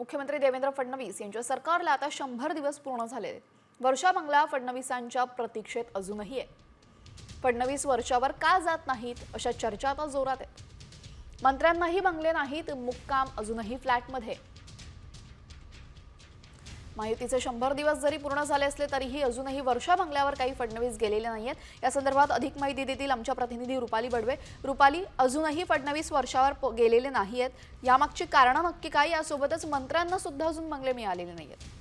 मुख्यमंत्री देवेंद्र फडणवीस यांच्या सरकारला आता शंभर दिवस पूर्ण झाले. वर्षा बंगला फडणवीसांच्या प्रतीक्षेत अजूनही आहे. फडणवीस वर्षावर का जात नाहीत अशा चर्चा आता जोरात आहेत. मंत्र्यांनाही बंगले नाहीत मुक्काम अजूनही फ्लॅटमध्ये. माहितीचे शंभर दिवस जरी पूर्ण झाले असले तरीही अजूनही वर्षा बंगल्यावर काही फडणवीस गेलेले नाहीयेत. या संदर्भात अधिक माहिती देतील आमच्या प्रतिनिधी रुपाली बडवे. रुपाली अजूनही फडणवीस वर्षावर गेलेले गेलेले नाहीयेत. यामागची कारणं नक्की काय? यासोबतच मंत्र्यांना सुद्धा अजून बंगले मिळालेले नाहीयेत.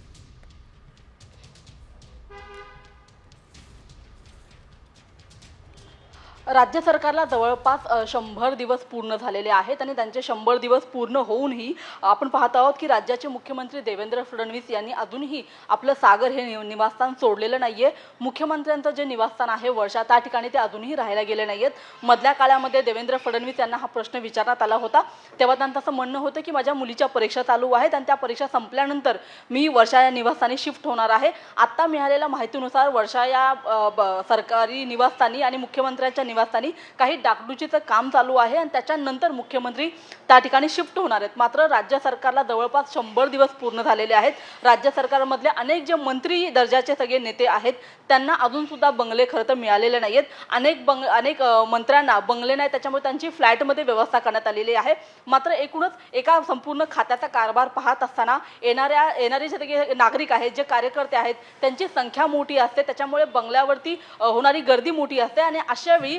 राज्य सरकारला जवळपास शंभर दिवस पूर्ण झालेले आहेत आणि त्यांचे शंभर दिवस पूर्ण होऊनही आपण पाहत आहोत की राज्याचे मुख्यमंत्री देवेंद्र फडणवीस यांनी अजूनही आपलं सागर हे निवासस्थान सोडलेलं नाहीये. मुख्यमंत्र्यांचं जे निवासस्थान आहे वर्षा त्या ठिकाणी ते अजूनही राहायला गेले नाहीयेत. मधल्या काळामध्ये देवेंद्र फडणवीस यांना हा प्रश्न विचारण्यात आला होता. तेव्हा त्यांचं असं म्हणणं होतं की माझ्या मुलीच्या परीक्षा चालू आहेत आणि त्या परीक्षा संपल्यानंतर मी वर्षा या निवासस्थानी शिफ्ट होणार आहे. आत्ता मिळालेल्या माहितीनुसार वर्षा या ब- सरकारी निवासस्थानी आणि मुख्यमंत्र्यांच्या निवासस्थानी काही डागडुजीचं काम चालू आहे आणि त्याच्यानंतर मुख्यमंत्री त्या ठिकाणी शिफ्ट होणार आहेत. मात्र राज्य सरकारला जवळपास शंभर दिवस पूर्ण झालेले आहेत. राज्य सरकारमधले अनेक जे मंत्री दर्जाचे सगळे नेते आहेत त्यांना अजून सुद्धा बंगले खरं तर मिळालेले नाहीत अनेक बंग अनेक मंत्र्यांना बंगले नाही त्याच्यामुळे त्यांची फ्लॅटमध्ये व्यवस्था करण्यात आलेली आहे. मात्र एकूणच एका संपूर्ण खात्याचा कारभार पाहत असताना येणाऱ्या येणारे जे सगळे नागरिक आहेत जे कार्यकर्ते आहेत त्यांची संख्या मोठी असते. त्याच्यामुळे बंगल्यावरती होणारी गर्दी मोठी असते आणि अशावेळी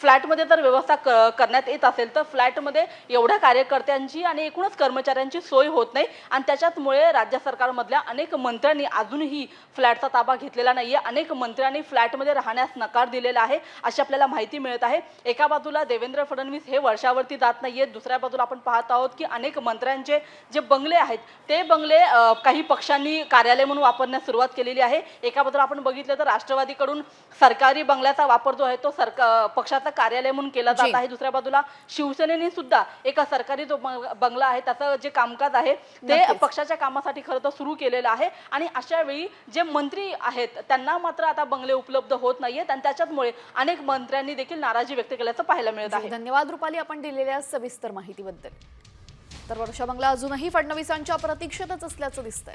फ्लॅटमध्ये जर व्यवस्था क करण्यात येत असेल तर फ्लॅटमध्ये एवढ्या कार्यकर्त्यांची आणि एकूणच कर्मचाऱ्यांची सोय होत नाही. आणि त्याच्याचमुळे राज्य सरकारमधल्या अनेक मंत्र्यांनी अजूनही फ्लॅटचा ताबा घेतलेला नाही आहे अनेक मंत्र्यांनी फ्लॅटमध्ये राहण्यास नकार दिलेला आहे अशी आपल्याला माहिती मिळत आहे. एका बाजूला देवेंद्र फडणवीस हे वर्षावरती जात नाही आहेत दुसऱ्या बाजूला आपण पाहत आहोत की अनेक मंत्र्यांचे जे बंगले आहेत ते बंगले काही पक्षांनी कार्यालय म्हणून वापरण्यास सुरुवात केलेली आहे. एका बाजूला आपण बघितलं तर राष्ट्रवादीकडून सरकारी बंगल्याचा वापर जो आहे तो सरकार पक्षाचा कार्यालय म्हणून केला. जात आहे. दुसऱ्या बाजूला शिवसेनेने सुद्धा एका सरकारी जो बंग- बंगला आहे त्याचं जे कामकाज आहे ते. पक्षाच्या कामासाठी खरं तर सुरू केलेलं आहे. आणि अशा वेळी जे मंत्री आहेत त्यांना मात्र आता बंगले उपलब्ध होत नाहीयेत आणि त्याच्याचमुळे अनेक मंत्र्यांनी देखील नाराजी व्यक्त केल्याचं पाहायला मिळत आहे. धन्यवाद रुपाली आपण दिलेल्या सविस्तर माहितीबद्दल. तर वर्षा बंगला अजूनही फडणवीसांच्या प्रतीक्षेतच असल्याचं दिसतंय.